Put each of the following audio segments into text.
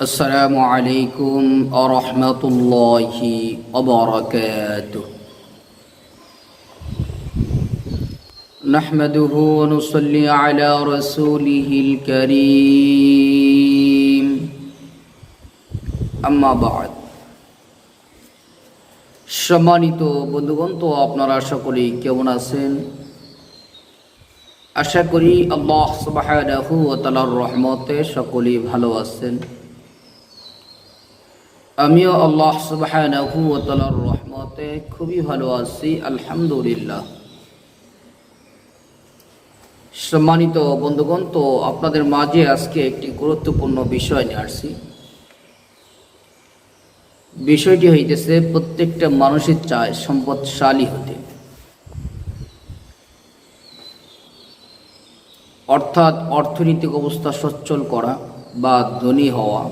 السلام عليكم ورحمة الله وبركاته نحمده ونصلي على رسوله الكريم أما بعد সম্মানিত বন্ধুগণ তো আপনারা সকলেই কেমন আছেন আশা করি আল্লাহ সুবাহানাহু ও তালার রহমতে সকলেই ভালো আছেন আমিও আল্লাহ তালার রহমতে খুবই ভালো আছি, আলহামদুলিল্লাহ। সম্মানিত বন্ধুগণ, তো আপনাদের মাঝে আজকে একটি গুরুত্বপূর্ণ বিষয় নিয়ে আসছি। বিষয়টি হইতেছে, প্রত্যেকটা মানুষের চায় সম্পদশালী হতে। অর্থাৎ অর্থনৈতিক অবস্থা সচ্ছল করা বা ধনী হওয়া।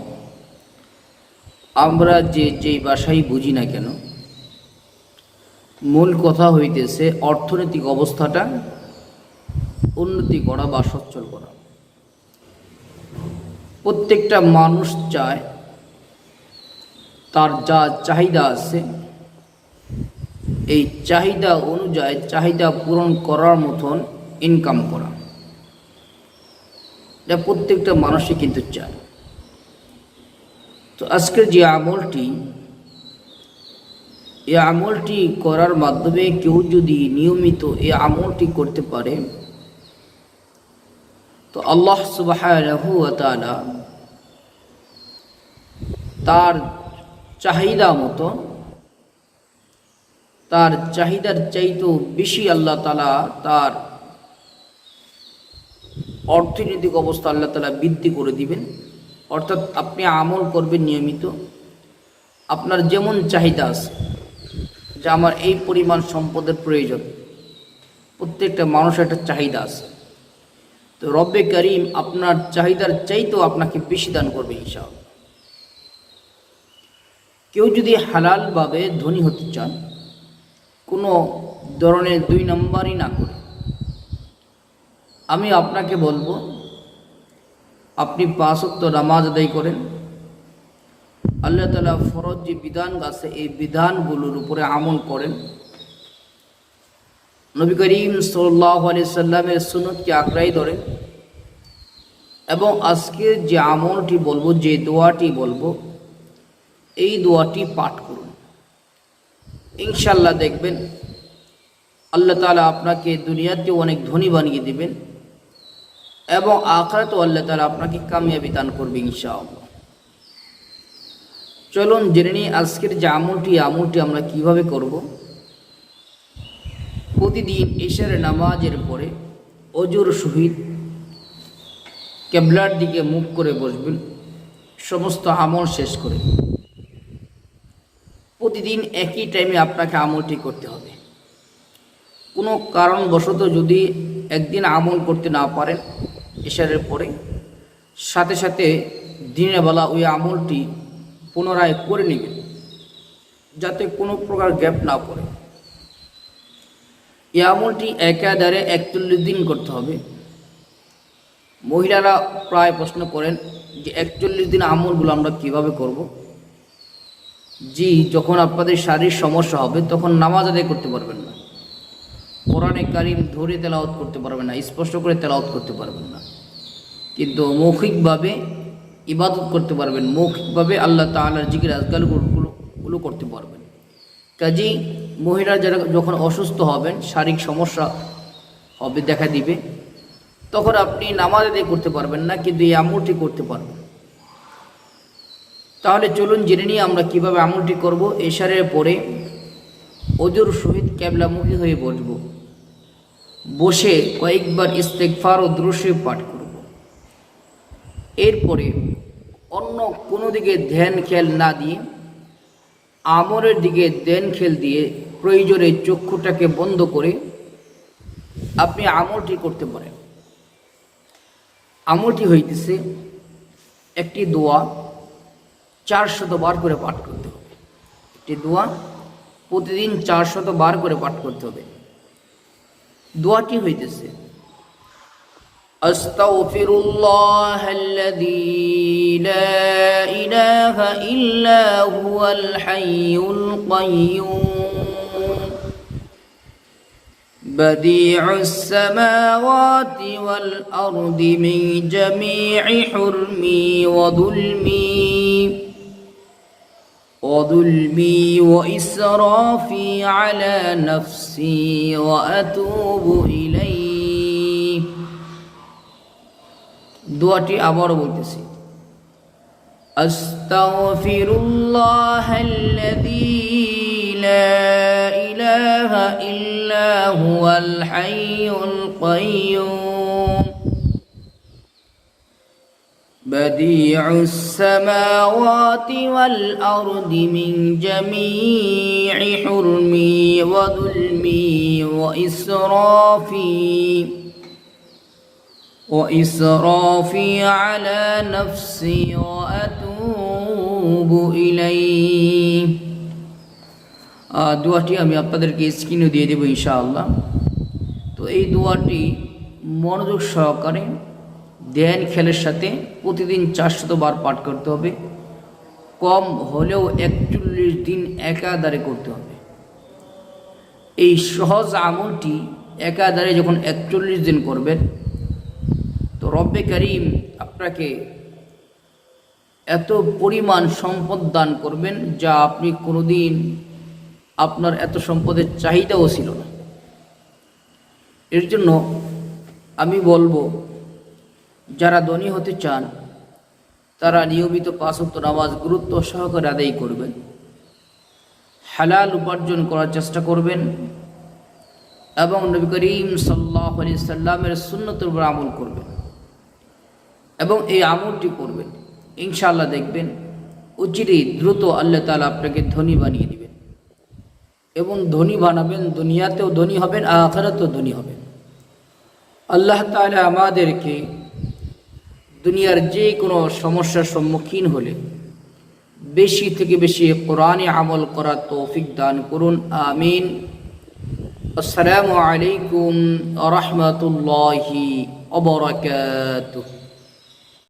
আমরা যে যেই ভাষাই বুঝি না কেন, মূল কথা হইতেছে অর্থনৈতিক অবস্থাটা, উন্নতি করা বা সচ্ছল করা। প্রত্যেকটা মানুষ চায় তার যা চাহিদা আছে, এই চাহিদা অনুযায়ী চাহিদা পূরণ করার মতন ইনকাম করা। এটা প্রত্যেকটা মানুষই কিন্তু চায়। তো আজকের যে আমলটি এই আমলটি করার মাধ্যমে কেউ যদি নিয়মিত এই আমলটি করতে পারে, তো আল্লাহ সুবাহ তার চাহিদা মতো, তার চাহিদার চাইতেও বেশি আল্লাহ তালা তার অর্থনৈতিক অবস্থা আল্লাহ তালা বৃদ্ধি করে দিবেন। অর্থাৎ আপনি আমল করবেন নিয়মিত। আপনার যেমন চাহিদা আছে, যে আমার এই পরিমাণ সম্পদের প্রয়োজন, প্রত্যেকটা মানুষের একটা চাহিদা আছে। তো রব্বে করিম আপনার চাহিদার চাইতেও আপনাকে বেশি দান করবে হিসাব কেউ যদি হালালভাবে ধনী হতে চান, কোনো ধরনের দুই নম্বরই না করে। আমি আপনাকে বলব আপনি পাঁচত্ব নামাজ আদায় করেন। আল্লাহ তালা ফরজ যে বিধান আছে, এই বিধানগুলোর উপরে আমল করেন। নবী করিম সাল্লাহ আলি সাল্লামের সুনতকে আঁকড়াই ধরেন। এবং আজকের যে আমলটি বলব, যে দোয়াটি বলব, এই দোয়াটি পাঠ করুন। ইনশাল্লাহ দেখবেন, আল্লাহ তালা আপনাকে দুনিয়াতেও অনেক ধনী বানিয়ে দিবেন। এবং আখরাতেও আল্লাহ তালা আপনাকে কামিয়াবি দান করবে ইনশাআল্লাহ। চলুন জেনে নিই আজকের যে আমলটি আমলটি আমরা কীভাবে করব। প্রতিদিন এশার নামাজের পরে অজুর সহিত কেবলার দিকে মুখ করে বসবেন, সমস্ত আমল শেষ করে। প্রতিদিন একই টাইমে আপনাকে আমলটি করতে হবে। কোনো কারণবশত যদি একদিন আমল করতে না পারেন এশারের পরে সাথে সাথে দিনের বেলা ওই আমলটি পুনরায় করে নেবেন, যাতে কোনো প্রকার গ্যাপ না পড়ে। এই আমলটি একাধারে একচল্লিশ দিন করতে হবে। মহিলারা প্রায় প্রশ্ন করেন যে একচল্লিশ দিন আমলগুলো আমরা কীভাবে করব? জি, যখন আপনাদের শারীরিক সমস্যা হবে, তখন নামাজ আদায় করতে পারবেন না। কোরআনে কারিম ধরে তেলাওয়াত করতে পারবেন না, স্পষ্ট করে তেলাওয়াত করতে পারবেন না। কিন্তু মৌখিকভাবে ইবাদত করতে পারবেন, মৌখিকভাবে আল্লাহ তালার জিকির আজকালগুলো গুলো করতে পারবেন। কাজেই মহিলা যারা যখন অসুস্থ হবেন, শারীরিক সমস্যা হবে দেখা দিবে, তখন আপনি নামাজ আদায় করতে পারবেন না, কিন্তু এই আমলটি করতে পারবেন। তাহলে চলুন জেনে নিয়ে আমরা কীভাবে আমলটি করব। এশারের পরে অজুর সহিত ক্যাবলামুখী হয়ে বসব। বসে কয়েকবার ইস্তেকফার ও দ্রুশে পাঠ করব। এরপরে অন্য কোনো দিকে ধ্যান খেল না দিয়ে আমরের দিকে ধ্যান খেল দিয়ে প্রয়োজনে চক্ষুটাকে বন্ধ করে আপনি আমলটি করতে পারেন। আমলটি হইতেছে একটি দোয়া চারশত বার করে পাঠ করতে হবে। একটি দোয়া প্রতিদিন চারশত বার করে পাঠ করতে হবে। দোয়াটি হইতেছে أستغفر الله الذي لا إله إلا هو الحي القيوم. بديع السماوات والأرض من جميع حرمي وظلمي وظلمي وإسرافي على نفسي وأتوب إليه. দোয়াটি আবারও বলতেছি أستغفر الله الذي لا إله إلا هو الحي القيوم بديع السماوات والأرض من جميع حرمي وظلمي وإسرافي وإسرافي على نفسي وأتوب إليه আহ, দোয়াটি আমি আপনাদেরকে স্ক্রিনে দিয়ে দেবো ইনশাআল্লাহ তো এই দোয়াটি মনোযোগ সহকারে ধ্যান খেলের সাথে প্রতিদিন চারশত বার পাঠ করতে হবে কম হলেও একচল্লিশ দিন একাধারে করতে হবে এই সহজ আমলটি একাধারে যখন একচল্লিশ দিন করবেন তো রব্বে করিম আপনাকে এত পরিমাণ সম্পদ দান করবেন যা আপনি কোনোদিন আপনার এত সম্পদের চাহিদাও ছিল না। এর জন্য আমি বলব, যারা ধনী হতে চান, তারা নিয়মিত পাঁচক্ত নামাজ গুরুত্ব সহকারে আদায় করবেন। হালাল উপার্জন করার চেষ্টা করবেন এবং নবী করিম সাল্লাহ আলি সাল্লামের সুন্নতের উপর আমল করবেন। এবং এই আমলটি করবেন। ইনশাআল্লাহ দেখবেন উচিতই দ্রুত আল্লাহ তালা আপনাকে ধনী বানিয়ে দিবেন। এবং ধনী বানাবেন, দুনিয়াতেও ধনী হবেন, আখারাতেও ধনী হবেন। আল্লাহ তাআলা আমাদেরকে দুনিয়ার যে কোনো সমস্যার সম্মুখীন হলে বেশি থেকে বেশি কোরআনে আমল করার তৌফিক দান করুন। আমিন। আসসালামু আলাইকুম রহমতুল্লাহি অবরাকাতুহ